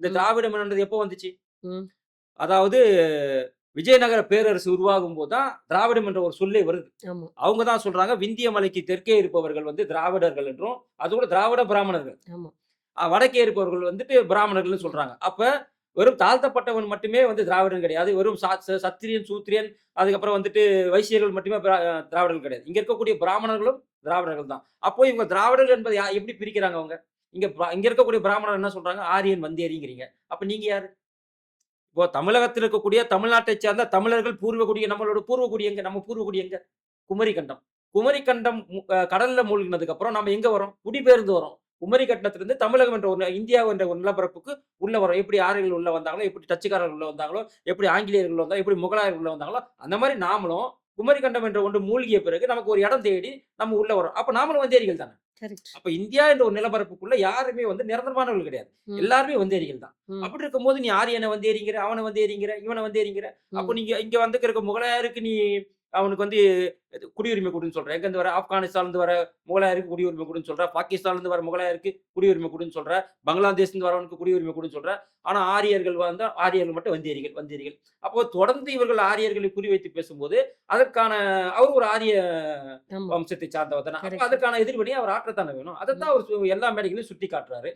இந்த ம். திராவிடம்ன்றது எப்போ வந்துச்சு. அதாவது விஜயநகர பேரரசு உருவாகும் போது தான் திராவிடம் என்ற ஒரு சொல்லே வருது. அவங்க தான் சொல்றாங்க விந்திய மலைக்கு தெற்கே இருப்பவர்கள் வந்து திராவிடர்கள் என்றும் அது கூட திராவிட பிராமணர்கள். வடக்கே இருப்பவர்கள் வந்துட்டு பிராமணர்கள்னு சொல்றாங்க. அப்ப வெறும் தாழ்த்தப்பட்டவன் மட்டுமே வந்து திராவிடன் கிடையாது. வெறும் சத்திரியன் சூத்திரியன் அதுக்கப்புறம் வந்துட்டு வைசியர்கள் மட்டுமே திராவிடர்கள் கிடையாது. இங்க இருக்கக்கூடிய பிராமணர்களும் திராவிடர்கள் தான். அப்போ இவங்க திராவிடர்கள் என்பதை எப்படி பிரிக்கிறாங்க அவங்க? இங்க இங்க இருக்கக்கூடிய பிராமணர் என்ன சொல்றாங்க? ஆரியன் வந்தேரிங்கிறீங்க அப்ப நீங்க யாரு? இப்போ தமிழகத்தில் இருக்கக்கூடிய தமிழ்நாட்டை சேர்ந்த தமிழர்கள் பூர்வகுடி நம்மளோட பூர்வகுடி எங்க? நம்ம பூர்வகுடி எங்க? குமரி கண்டம் குமரி கண்டம் கடல்ல மூழ்கினதுக்கு அப்புறம் நம்ம எங்க வரோம்? குடிபெயர்ந்து வரோம். குமரி தமிழகம் என்ற ஒரு இந்தியா என்ற ஒரு நிலப்பரப்புக்கு உள்ள வரோம். எப்படி ஆரியர்கள் உள்ள வந்தாங்களோ எப்படி டச்சுக்காரர்கள் உள்ள வந்தாங்களோ எப்படி ஆங்கிலேயர்கள் வந்தாங்களோ எப்படி முகலாயர்கள் உள்ள வந்தாங்களோ அந்த மாதிரி நாமளும் குமரி கண்டம் என்ற ஒன்று மூழ்கிய பிறகு நமக்கு ஒரு இடம் தேடி நம்ம உள்ள வரோம். அப்போ நாமளும் வந்தேரிகள் தானே? அப்ப இந்தியா என்ற ஒரு நிலப்பரப்புக்குள்ள யாருமே வந்து நிரந்தரமானவர்கள் கிடையாது. எல்லாருமே வந்தேரிகள் தான். அப்படி இருக்கும்போது நீ ஆரியனை வந்தேரிங்கிற அவனை வந்தேரிங்கிற இவனை வந்தேரிங்கிற அப்போ நீங்க இங்க வந்து இருக்க முகலாயருக்கு நீ அவனுக்கு வந்து குடியுரிமை கொடுன்னு சொல்ற எங்க இருந்து வர? ஆப்கானிஸ்தான்ல இருந்து வர முகலாயருக்கு குடியுரிமை கொடுன்னு சொல்ற. பாகிஸ்தான்ல இருந்து வர முகலாயருக்கு குடியுரிமை கொடுன்னு சொல்ற. பங்களாதேஷ்ல இருந்து வரவனுக்கு குடியுரிமை கொடுன்னு சொல்ற. ஆனா ஆரியர்கள் வந்து ஆரியர்கள் மட்டும் வந்தேரிகள் வந்தேரிகள். அப்போ தொடர்ந்து இவர்கள் ஆரியர்களை குறிவைத்து பேசும்போது அதற்கான அவர் ஒரு ஆரிய வம்சத்தை சார்ந்தவர் தானே. அப்ப Correct. அதுக்கான எதிர்வினை அவர் ஆற்றத்தானே வேணும். அதைத்தான் அவர் சு- எல்லா மேடைகளையும் சுட்டி காட்டுறாரு